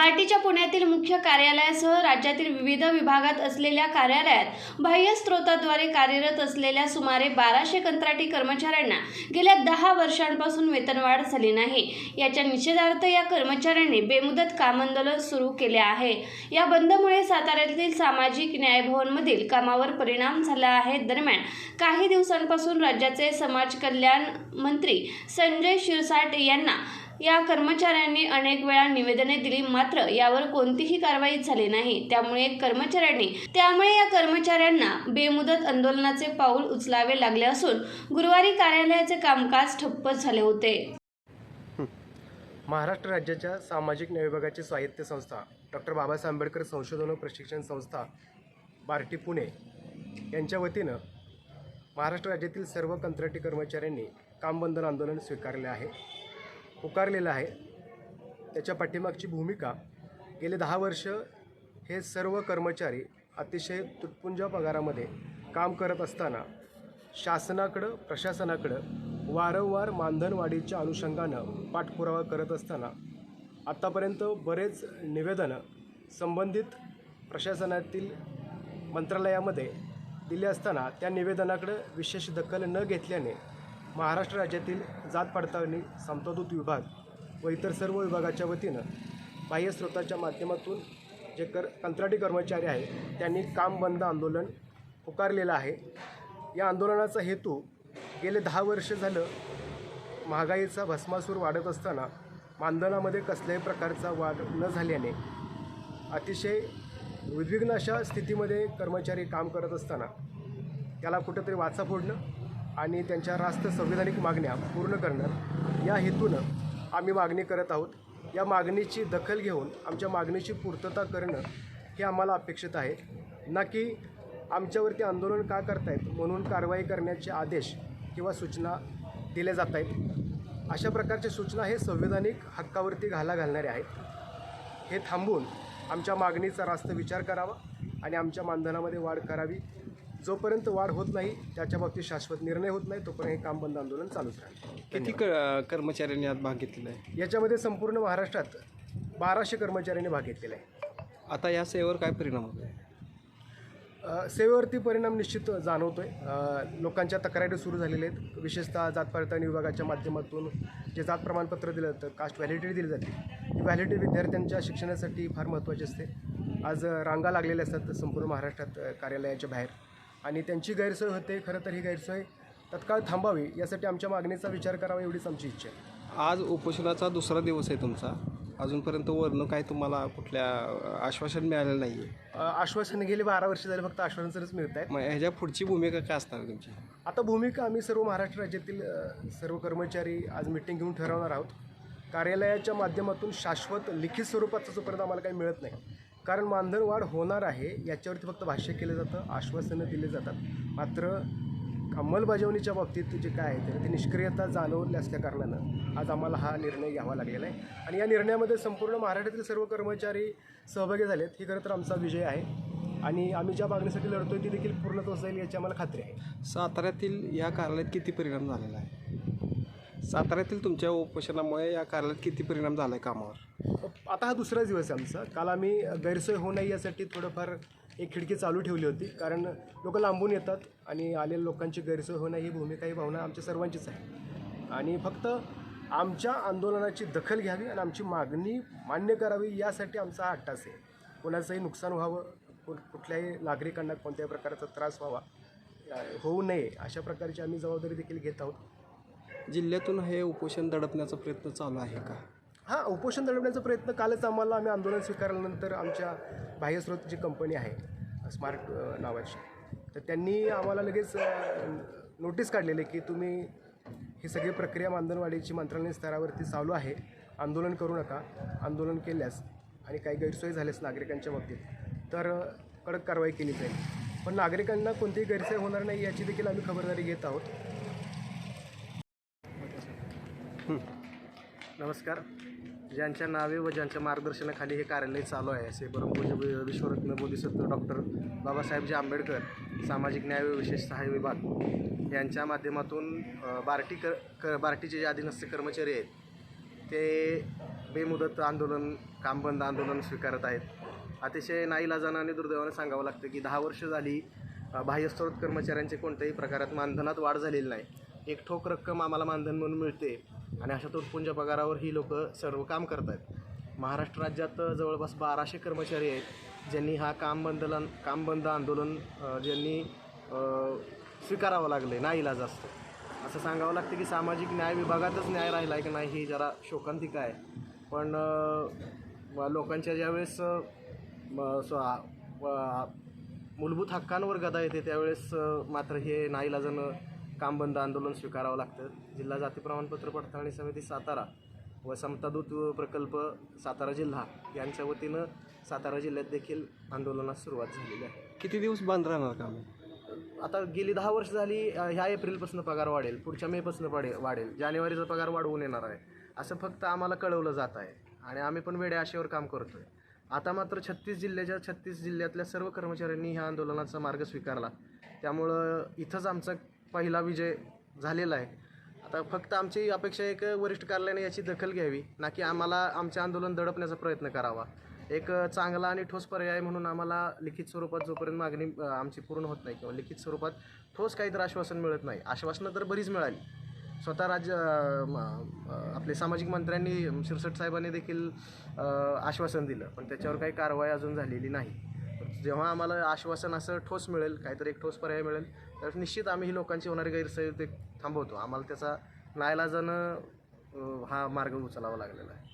पार्टीच्या पुण्यातील मुख्य कार्यालयासह राज्यातील विविध विभागात असलेल्या कार्यालयात बाह्य स्रोताद्वारे कार्यरत असलेल्या सुमारे बाराशे कंत्राटी कर्मचाऱ्यांना गेल्या दहा वर्षांपासून वेतनवाढ झाली नाही. याच्या निषेधार्थ या कर्मचाऱ्यांनी बेमुदत काम आंदोलन सुरू केले आहे. या बंदमुळे साताऱ्यातील सामाजिक न्याय भवनमधील कामावर परिणाम झाला आहे. दरम्यान काही दिवसांपासून राज्याचे समाज कल्याण मंत्री संजय शिरसाट यांना या कर्मचाऱ्यांनी अनेक वेळा निवेदने दिली मात्र यावर कोणतीही कारवाई झाली नाही. त्यामुळे कर्मचाऱ्यांनी त्यामुळे या कर्मचाऱ्यांना बेमुदत आंदोलनाचे पाऊल उचलावे लागले असून गुरुवारी कार्यालयाचे कामकाज ठप्प झाले होते. महाराष्ट्र राज्याच्या सामाजिक न्याय विभागाची स्वायत्त संस्था डॉक्टर बाबासाहेब आंबेडकर संशोधन व प्रशिक्षण संस्था बार्टी पुणे यांच्या वतीनं महाराष्ट्र राज्यातील सर्व कंत्राटी कर्मचाऱ्यांनी कामबंधन आंदोलन स्वीकारले आहे. पुकारलेलं आहे. त्याच्या पाठीमागची भूमिका गेले दहा वर्ष हे सर्व कर्मचारी अतिशय तुटपुंजा पगारामध्ये काम करत असताना शासनाकडं प्रशासनाकडं वारंवार मानधनवाढीच्या अनुषंगानं पाठपुरावा करत असताना आत्तापर्यंत बरेच निवेदनं संबंधित प्रशासनातील मंत्रालयामध्ये दिले असताना त्या निवेदनाकडं विशेष दखल न घेतल्याने महाराष्ट्र राज्यातील जात पडताळणी समतादूत विभाग व इतर सर्व विभागाच्या वतीनं बाह्य स्रोताच्या माध्यमातून जे कर कंत्राटी कर्मचारी आहेत त्यांनी काम बंद आंदोलन पुकारलेलं आहे. या आंदोलनाचा हेतू गेले दहा वर्ष झालं महागाईचा भस्मासूर वाढत असताना मानधनामध्ये कसल्याही प्रकारचा वाढ न झाल्याने अतिशय उद्विग्न अशा स्थितीमध्ये कर्मचारी काम करत असताना त्याला कुठंतरी वाचा फोडणं आणि त्यांच्या रास्त संविधानिक मागण्या पूर्ण करणं या हेतूनं आम्ही मागणी करत आहोत. या मागणीची दखल घेऊन आमच्या मागणीची पूर्तता करणं हे आम्हाला अपेक्षित आहे. ना की आमच्यावरती आंदोलन का करतायत म्हणून कारवाई करण्याचे आदेश किंवा सूचना दिल्या जात आहेत अशा प्रकारच्या सूचना हे संविधानिक हक्कावरती घाला घालणारे आहेत. हे थांबून आमच्या मागणीचा रास्त विचार करावा आणि आमच्या मानधनामध्ये वाढ करावी. जोपर्यंत वाढ होत नाही त्याच्या बाबतीत शाश्वत निर्णय होत नाही तोपर्यंत हे काम बंद आंदोलन चालूच राहील. किती क कर्मचाऱ्यांनी यात भाग घेतलेला आहे? याच्यामध्ये संपूर्ण महाराष्ट्रात बाराशे कर्मचाऱ्यांनी भाग घेतलेला आहे. आता या सेवेवर काय परिणाम होतो आहे सेवेवरती परिणाम निश्चित जाणवतोय. अ, लोकांच्या तक्रारी सुरू झालेल्या आहेत. विशेषतः जात पडताळणी विभागाच्या माध्यमातून जे जात प्रमाणपत्र दिलं जातं कास्ट व्हॅलिडिटी दिली जाते ही व्हॅलिडिटी विद्यार्थ्यांच्या शिक्षणासाठी फार महत्त्वाची असते. आज रांगा लागलेल्या असतात संपूर्ण महाराष्ट्रात कार्यालयाच्या बाहेर. आणि त्यांची गैरसोय होते खरं तर ही गैरसोय तत्काळ थांबावी यासाठी आमच्या मागणीचा विचार करावा एवढीच आमची इच्छा आहे. आज उपोषणाचा दुसरा दिवस आहे तुमचा. अजूनपर्यंत वरनं काय तुम्हाला कुठल्या आश्वासन मिळालेलं नाही आहे आश्वासन गेले बारा वर्ष झाले फक्त आश्वासनच मिळत आहेत. मग ह्याच्या पुढची भूमिका काय असणार तुमची? आता भूमिका आम्ही सर्व महाराष्ट्र राज्यातील अ, सर्व कर्मचारी आज मिटिंग घेऊन ठरवणार आहोत. कार्यालयाच्या माध्यमातून शाश्वत लिखित स्वरूपाचं जोपर्यंत आम्हाला काही मिळत नाही. कारण मानधन वाढ होणार आहे याच्यावरती फक्त भाष्य केलं जातं आश्वासनं दिले जातात. मात्र अंमलबजावणीच्या बाबतीत जे काय आहे तर ती निष्क्रियता जाणवली असल्या कारणानं आज आम्हाला हा निर्णय घ्यावा लागलेला आहे. आणि या निर्णयामध्ये संपूर्ण महाराष्ट्रातील सर्व कर्मचारी सहभागी झालेत. हे खरं तर आमचा विजय आहे. आणि आम्ही ज्या मागणीसाठी लढतोय ती देखील पूर्ण होत जाईल याची आम्हाला खात्री आहे. साताऱ्यातील या कार्यालयात किती परिणाम झालेला आहे? साताऱ्यातील तुमच्या उपोषणामुळे या कार्यालयात किती परिणाम झाला आहे कामावर? आता हा दुसरा दिवस आहे आमचा. काल आम्ही गैरसोय होऊ नये यासाठी थोडंफार एक खिडकी चालू ठेवली होती. कारण लोक लांबून येतात आणि आलेल्या लोकांची गैरसोय होणं ही भूमिका ही भावना आमच्या सर्वांचीच आहे. आणि फक्त आमच्या आंदोलनाची दखल घ्यावी आणि आमची मागणी मान्य करावी यासाठी आमचा हा अट्टास आहे. कोणाचंही नुकसान व्हावं कु कुठल्याही नागरिकांना कोणत्याही प्रकारचा त्रास व्हावा होऊ नये अशा प्रकारची आम्ही जबाबदारी देखील घेत आहोत. जिल्ह्यातून हे उपोषण दडपण्याचा प्रयत्न चालू आहे का? हां उपोषण दडवण्याचा प्रयत्न कालच आम्हाला आम्ही आंदोलन स्वीकारल्यानंतर आमच्या बाह्यस्रोत जी कंपनी आहे स्मार्ट नावाची तर त्यांनी आम्हाला लगेच नोटीस काढलेली की तुम्ही ही सगळी प्रक्रिया मानधनवाढीची मंत्रालय स्तरावरती चालू आहे आंदोलन करू नका आंदोलन केल्यास आणि काही गैरसोयी झाल्यास नागरिकांच्या बाबतीत तर कडक कारवाई केली जाईल. पण नागरिकांना कोणतीही गैरसोय होणार नाही याची देखील आम्ही खबरदारी घेत आहोत. नमस्कार. ज्यांच्या नावे व ज्यांच्या मार्गदर्शनाखाली हे कार्यालय चालू आहे असे परमपूज्य विश्वरत्न बोधिसत्व डॉक्टर बाबासाहेबजी आंबेडकर सामाजिक न्याय व विशेष सहाय्य विभाग यांच्या माध्यमातून बार्टी कर क बार्टीचे जे अधीनस्थ कर्मचारी आहेत ते बेमुदत आंदोलन कामबंद आंदोलन स्वीकारत आहेत. अतिशय नाईलाजानं आणि दुर्दैवानं सांगावं लागतं की दहा वर्ष झाली बाह्यस्त्रोत कर्मचाऱ्यांचे कोणत्याही प्रकारात मानधनात वाढ झालेली नाही. एक ठोक रक्कम आम्हाला मानधन म्हणून मिळते. आणि अशा तुटपुंज पगारावर ही लोक सर्व काम करत आहेत महाराष्ट्र राज्यात जवळपास बाराशे कर्मचारी आहेत ज्यांनी हा काम बंदलन काम बंद आंदोलन ज्यांनी स्वीकारावं लागलं आहे नाही नाईलाज असतो. असं सांगावं लागतं की सामाजिक न्याय विभागातच न्याय राहिला आहे की नाही ही जरा शोकांतिका आहे. पण लोकांच्या ज्यावेळेस म- व- मूलभूत हक्कांवर गदा येते त्यावेळेस मात्र हे नाईलाजानं काम बंद आंदोलन स्वीकारावं लागतं. जिल्हा जाती प्रमाणपत्र पडताळणी समिती सातारा व समतादूत प्रकल्प सातारा जिल्हा यांच्या वतीनं सातारा जिल्ह्यात देखील आंदोलनास सुरुवात झालेली आहे. किती दिवस बंद राहणार काम? आता गेली दहा वर्ष झाली अ, ह्या एप्रिलपासून पगार वाढेल पुढच्या मेपासून वाढेल वाढेल. जानेवारीचा पगार वाढवून येणार आहे. असं फक्त आम्हाला कळवलं जात आहे. आणि आम्ही पण वेड्या आशेवर काम करतो आहे आता मात्र छत्तीस जिल्ह्याच्या छत्तीस जिल्ह्यातल्या सर्व कर्मचाऱ्यांनी ह्या आंदोलनाचा मार्ग स्वीकारला. त्यामुळं इथंच आमचा पहिला विजय झालेला आहे. आता फक्त आमची अपेक्षा एक वरिष्ठ कार्यालयाने याची दखल घ्यावी ना की आम्हाला आमचे आंदोलन दडपण्याचा प्रयत्न करावा. एक चांगला आणि ठोस पर्याय म्हणून आम्हाला लिखित स्वरूपात जोपर्यंत मागणी आमची पूर्ण होत नाही किंवा लिखित स्वरूपात ठोस काहीतरी आश्वासन मिळत नाही. आश्वासनं तर बरीच मिळाली. स्वतः राज्य आपले सामाजिक मंत्र्यांनी शिरसट साहेबांनी देखील आश्वासन दिलं. पण त्याच्यावर काही कारवाई अजून झालेली नाही. जेव्हा आम्हाला आश्वासन असं ठोस मिळेल काहीतरी एक ठोस पर्याय मिळेल तर निश्चित आम्ही ही लोकांची होणारी गैरसोय ते थांबवतो. आम्हाला त्याचा नाईलाजानं हा मार्ग उचलावा लागलेला आहे.